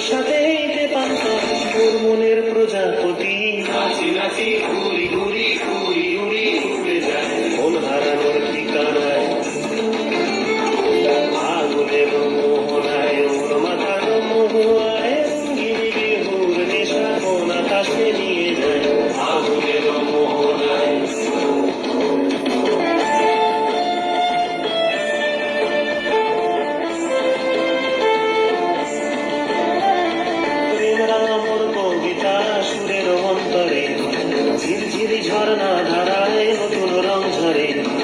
সাথে পারতাম মনের প্রজাপতি। নাচি নাচি ঘুরি ঘুরি ঘুরি। না ধারায় নতুন রং ঝরে।